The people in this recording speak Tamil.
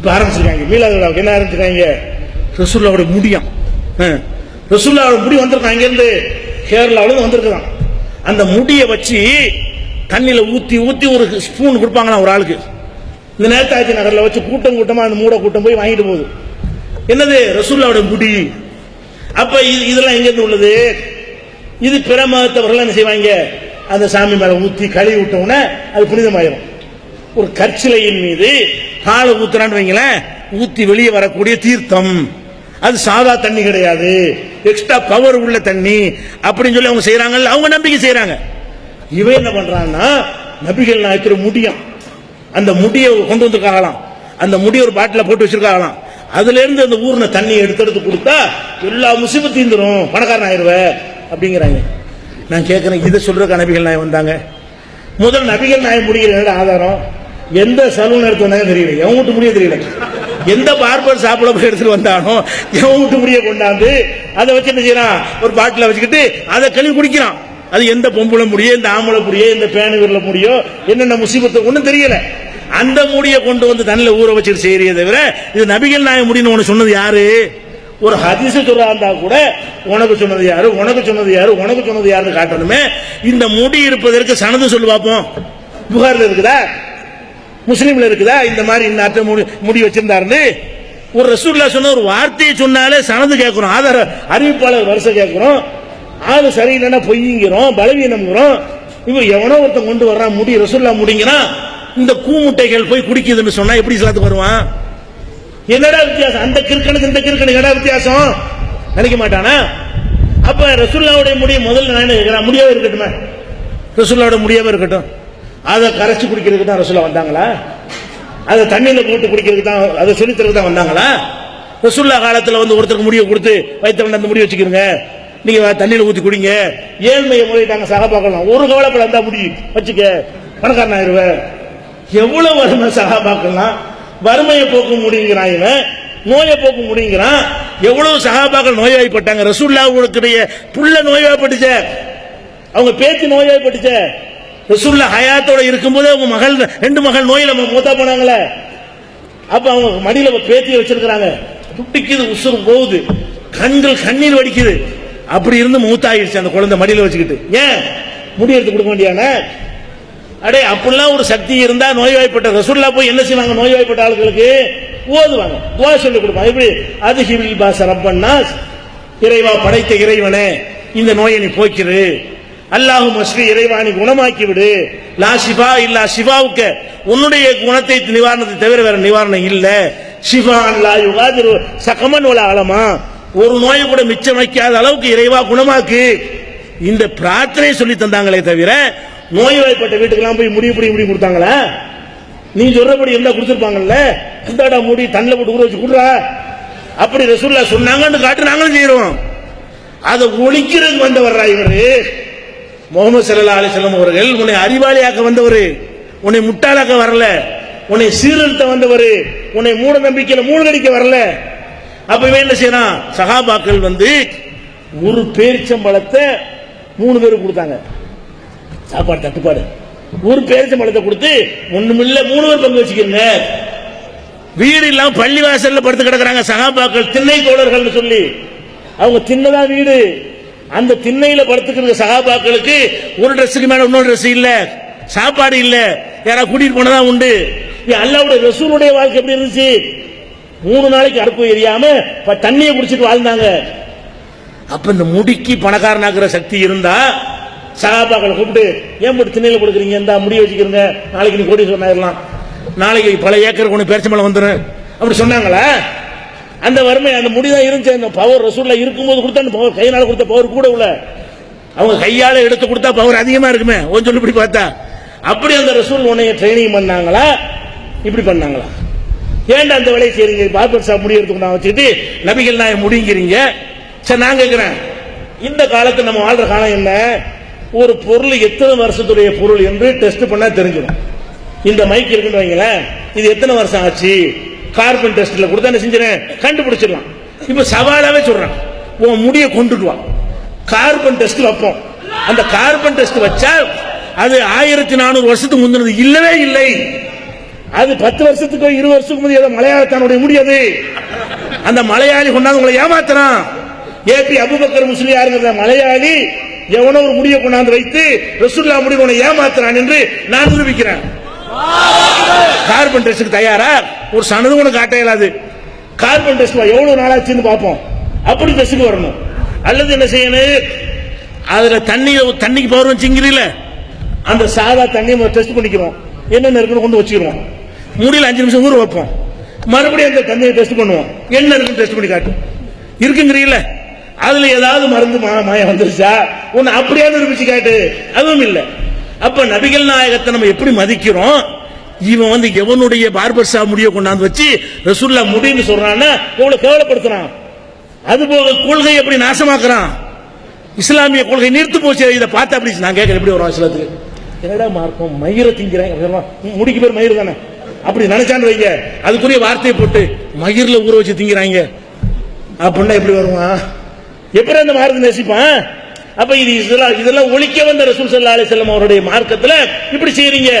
இப்ப ஆரம்பிச்சிருக்காங்க. மீலாது விழாவுக்கு என்ன ஆரம்பிச்சிருக்காங்க? ரசூல்லாவோட முடியம். ரசூல்லாவோட முடி வந்திருக்கான் இங்கேருந்து கேரளாவிலேருந்து வந்திருக்கான் அந்த முடியை வச்சு தண்ணியில் ஊற்றி ஊற்றி ஒரு ஸ்பூன் கொடுப்பாங்களாம் ஒரு ஆளுக்கு. இந்த நேதாஜி நகரில் வச்சு கூட்டம் கூட்டமாக அந்த மூட கூட்டம் போய் வாங்கிட்டு போகுது. என்னது? ரசூல்லாவோட முடி. அப்போ இது இதெல்லாம் எங்கேருந்து உள்ளது? இது பிற மதத்தவர்கள் என்ன செய்வாங்க? அந்த சாமி மேலே ஊற்றி கழுவி விட்டவுடனே அது புனிதமாயிரும். ஒரு கற்சிலையின் மீது பாலை ஊத்துறான்னு வைங்களேன் ஊத்தி வெளியே வரக்கூடிய தீர்த்தம். அது சாதா தண்ணி கிடையாது. எக்ஸ்ட்ரா பவர் உள்ள தண்ணி அப்படின்னு சொல்லி அவங்க செய்யறாங்கல்ல அவங்க நம்பிக்கை செய்யறாங்க இவன் என்ன பண்றான்னா நபிகள் நாயக்கிற முடியும். அந்த முடியை கொண்டு வந்திருக்காங்களாம். அந்த முடியை ஒரு பாட்டில போட்டு வச்சிருக்காங்களாம். அதுல இருந்து அந்த ஊர்ன தண்ணி எடுத்து எடுத்து கொடுத்தா எல்லா முசிபம் தீந்துரும். பணக்காரன் ஆயிருவ அப்படிங்கிறாங்க. நான் கேட்கிறேன் இதை சொல்றதுக்கு நபிகள் நாயம் வந்தாங்க. முதல் நபிகள் நாயம் முடிகிற ஆதாரம்? எந்த சலூன் எடுத்து வந்தாலும் தெரியல. எவன் வீட்டு முடிய தெரியல. எந்த பார்பர் சாப்பிட போய் எடுத்துட்டு வந்தாலும் எவன் வீட்டு முடிய கொண்டாந்து அதை வச்சு என்ன செய்யறான்? ஒரு பாட்டில வச்சுக்கிட்டு அதை கழுவி குடிக்கிறான். அது எந்த பொம்பளை முடியோ இந்த ஆம்பளை முடியோ இந்த பேனு விரல முடியோ என்னென்ன முசிபத்தை ஒன்றும் தெரியல. அந்த மூடியை கொண்டு வந்து தண்ணில ஊற வச்சுட்டு செய்யறியே தவிர இது நபிகள் நாய முடின்னு உனக்கு சொன்னது யாரு? ஒரு ஹதீஸ் சொல்றா இருந்தா கூட உனக்கு சொன்னது யாரு உனக்கு சொன்னது யாரு உனக்கு சொன்னது யாருன்னு காட்டணுமே. இந்த முடி இருப்பதற்கு சனது சொல்லு பார்ப்போம். புகார்ல இருக்குதா? முஸ்லீம்ல இருக்குதா? இந்த மாதிரி இந்த முடி முடி வச்சிருந்தாருன்னு ஒரு ரசூல்லா சொன்ன ஒரு வார்த்தையை சொன்னாலே சனது கேட்கிறோம். ஆதார அறிவிப்பாளர் வருஷம் கேட்கிறோம். ஆளு சரியில்லைன்னா பொய்ங்கிறோம் பலவீனம்ங்கிறோம். இவன் எவனோ ஒருத்தன் கொண்டு வர்றான் முடி ரசூல்லா முடிங்கிறான் இந்த கூமுட்டைகள் போய் குடிக்குதுன்னு சொன்னா எப்படி இஸ்லாத்துக்கு வருவான்? என்னடா வித்தியாசம்? அந்த கிற்கனுக்கு இந்த கிற்கனுக்கு என்னடா வித்தியாசம்? நினைக்க மாட்டானா? அப்ப ரசூல்லாவுடைய முடிய முதல்ல நான் என்ன கேட்கிறேன்? முடியாவே இருக்கட்டுமே. ரசூல்லாவோட முடியாவே இருக்கட்டும். அதை கரைச்சி குடிக்கிறதுக்கு தான் ரசூலா வந்தாங்களா? அதை தண்ணியில் போட்டு குடிக்கிறதுக்கு தான் அதை சொல்லித்தருக்கு தான் வந்தாங்களா? ரசூல்லா காலத்தில் வந்து ஒருத்தருக்கு முடிவை கொடுத்து வைத்தவன் அந்த முடிவு வச்சுக்கிறங்க நீங்க தண்ணியில் ஊத்தி குடிங்க. ஏழ்மையை முறையிட்டாங்க சகாபாக்கலாம் ஒரு கவலைப்பட இருந்தா முடி வச்சுக்க. பணக்காரன் ஆயிடுவேன் எவ்வளவு வறுமை சகாபாக்கலாம் வறுமையை போக்க முடியுங்கிறான் இவன். நோயை போக்க முடியுங்கிறான். எவ்வளவு சகாபாக்கள் நோய்வாய்ப்பட்டாங்க ரசூல்லாவுடைய புள்ள நோய்வாய்ப்பட்டுச்ச அவங்க பேச்சு நோய்வாய்ப்பட்டுச்ச ரசூல்ல ஹயாத்தோட இருக்கும்போதே அவங்க மகள் ரெண்டு மகள் நோயில் நம்ம மூத்தா போனாங்களே. அப்ப அவங்க மடியில பேத்தி வச்சிருக்கிறாங்க. துட்டிக்குது உசுறு போகுது. கண்கள் கண்ணீர் வடிக்குது. அப்படி இருந்து மூத்தாயிடுச்சு அந்த குழந்தை மடியில வச்சுக்கிட்டு. ஏன்? முடி எடுத்து கொடுக்க வேண்டியான? அடே அப்படிலாம் ஒரு சக்தி இருந்தா நோய்வாய்ப்பட்ட ரசூல்லா போய் என்ன செய்வாங்க நோய்வாய்ப்பட்ட ஆளுகளுக்கு? ஓதுவாங்க. துவா சொல்லி கொடுப்பாங்க. எப்படி? அது ஹிபில் பாச ரப்பன்னாஸ் இறைவா படைத்த இறைவனே இந்த நோயை நீ போக்கிரு. அல்லாஹு மஸ்ரீ இறைவா நீ குணமாக்கி விடு லா சிபா இல்லா சிவாவுக்கு உன்னுடைய குணத்தை நிவாரணத்தை தவிர வேற நிவாரணம் இல்ல. சிவா அல்லா யுகாதிரு சகமன் உல ஆழமா ஒரு நோயை கூட மிச்சம் வைக்காத அளவுக்கு இறைவா குணமாக்கு. இந்த பிரார்த்தனை சொல்லி தந்தாங்களே தவிர நோய்வாய்ப்பட்ட வீட்டுக்கெல்லாம் போய் முடிவு புடி முடி கொடுத்தாங்களா? நீ சொல்றபடி இருந்தா கொடுத்துருப்பாங்கல்ல? இந்தாடா மூடி தண்ணில் போட்டு ஊற வச்சு கொடுறா. அப்படி ரசூல்லா சொன்னாங்கன்னு காட்டு நாங்களும் செய்யறோம் அதை ஒழிக்கிறதுக்கு வந்தவர்றா இவரு. முகமது சல்லா அலிசல்லம் அவர்கள் உன்னை அறிவாளியாக்க வந்தவர் உன்னை முட்டாளாக்க வரல உன்னை சீர்திருத்த வந்தவர் உன்னை மூட நம்பிக்கையில் மூழ்கடிக்க வரல. அப்பவே என்ன செய்யறான்? சகாபாக்கள் வந்து ஒரு பேரிச்சம்பழத்தை மூணு பேருக்கு கொடுத்தாங்க. சாப்பாடு தட்டுப்பாடு. ஒரு பேரிச்சம்பழத்தை கொடுத்து ஒண்ணுமில்ல மூணு பேர் பங்கு வச்சுக்கோங்க. வீடு இல்லாம பள்ளி வாசல்ல படுத்து கிடக்குறாங்க சகாபாக்கள் திண்ணை தோழர்கள் சொல்லி. அவங்க தின்னதான் வீடு. அந்த திண்ணையில படுத்துக்கிற சகாபாக்களுக்கு ஒரு ட்ரெஸ்ஸுக்கு மேல இன்னொரு ட்ரெஸ் இல்ல. சாப்பாடு இல்ல. யாரா கூட்டிட்டு போனதான் உண்டு. அல்லாவுடைய ரசூலுடைய வாழ்க்கை எப்படி இருந்துச்சு? மூணு நாளைக்கு அடுப்பு எரியாம தண்ணியை குடிச்சிட்டு வாழ்ந்தாங்க. அப்ப இந்த முடிக்கு பணக்காரனாக்குற சக்தி இருந்தா சகாபாக்களை கூப்பிட்டு ஏன் போட்டு திண்ணையில கொடுக்குறீங்க இந்த முடிய வச்சுக்கிறீங்க நாளைக்கு நீ கோடி சொன்னாயிரலாம் நாளைக்கு பல ஏக்கர் கொண்டு பேரிச்சம்பளம் வந்துடும் அப்படி சொன்னாங்களா? அந்த வறுமை அந்த முடிதான் இருந்துச்சு. அந்த பவர் ரசூல்ல இருக்கும்போது கொடுத்த அந்த பவர் கையினால கொடுத்த பவர் கூட உள்ள அவங்க கையால எடுத்து கொடுத்தா பவர் அதிகமா இருக்குமே. கொஞ்சம் சொல்லி இப்படி பார்த்தா. அப்படி அந்த ரசூல் உன்னைய ட்ரைனிங் பண்ணாங்களா? இப்படி பண்ணாங்களா? ஏன்டா அந்த வேலையை செய்றீங்க? பார்பர் சாப் முடி நான் வச்சுட்டு நபிகள் நாய முடிங்கிறீங்க. சரி நான் கேட்கிறேன் இந்த காலத்தில் நம்ம வாழ்ற காலம் என்ன? ஒரு பொருள் எத்தனை வருஷத்துடைய பொருள் என்று டெஸ்ட் பண்ணா தெரிஞ்சிடும். இந்த மைக் இருக்குன்னு வைங்களேன். இது எத்தனை வருஷம் ஆச்சு? கார்பன் டெஸ்ட்ல கொடுத்தா என்ன செஞ்சிடறேன் கண்டுபிடிச்சிடலாம். இப்போ சவாலாகவே சொல்கிறான் உன் முடியை கொண்டுடுவான் கார்பன் டெஸ்ட் வைப்போம். அந்த கார்பன் டெஸ்ட் வச்சா அது ஆயிரத்தி நானூறு வருஷத்துக்கு முந்தினது இல்லவே இல்லை. அது பத்து வருஷத்துக்கு இருபது வருஷத்துக்கு முந்தைய மலையாளத்தானுடைய முடியாது அந்த மலையாளி கொண்டாந்து உங்களை ஏமாத்துறான். ஏபி அபுபக்கர் முஸ்லியாருங்கிற மலையாளி. எவனோ ஒரு முடியை கொண்டாந்து வைத்து ரசுல்லா முடி உன்னை ஏமாத்துறான் என்று நான் நிரூபிக்கிறேன். கார்பன் டெஸ்ட்டுக்கு தயாரா? ஒரு சனது ஒன்று காட்ட இயலாது கார்பன் டெஸ்ட் எவ்வளவு நாளாச்சுன்னு பார்ப்போம். அப்படி டெஸ்ட்டுக்கு வரணும். அல்லது என்ன செய்யணும்? அதுல தண்ணி தண்ணிக்கு பவர் வச்சுங்கிறீல அந்த சாதா தண்ணியை டெஸ்ட் பண்ணிக்கிறோம். என்னென்ன இருக்குன்னு கொண்டு வச்சுக்கிறோம். முடியல அஞ்சு நிமிஷம் ஊர் வைப்போம். மறுபடியும் அந்த தண்ணியை டெஸ்ட் பண்ணுவோம். என்ன இருக்குன்னு டெஸ்ட் பண்ணி காட்டும் இருக்குங்கிறீல்ல. அதுல ஏதாவது மருந்து மா- மாயம் வந்துருச்சா? ஒன்னு அப்படியே நிரூபிச்சு காட்டு. அதுவும் இல்லை. அப்ப நபிகள் நாயகத்தை நம்ம எப்படி மதிக்கிறோம்? இவன் வந்து எவனுடைய பார்பர் ஷாப் முடிய கொண்டாந்து வச்சு ரசூல்லா முடின்னு சொல்றான்னா எவ்வளவு கேவலப்படுத்துறான். அதுபோக கொள்கை எப்படி நாசமாக்குறான்? இஸ்லாமிய கொள்கை நிறுத்து போச்சு. இதை பார்த்து அப்படி நான் கேட்கறேன் எப்படி வரும் இஸ்லாத்துக்கு? என்னடா மார்க்கம்? மயிரை திங்கிறேன் முடிக்கு பேர் மயிர் தானே? அப்படி நினைச்சான்னு வைங்க. அதுக்குரிய வார்த்தையை போட்டு மயிரில் ஊற வச்சு திங்கிறாங்க. அப்படின்னா எப்படி வருவான்? எப்படி அந்த மார்க்கம் நேசிப்பான்? அப்ப இது இதெல்லாம் இதெல்லாம் ஒழிக்க வந்த ரசூல் சல்லா அலைஹி வஸல்லம் அவருடைய மார்க்கத்துல இப்படி செய்யறீங்க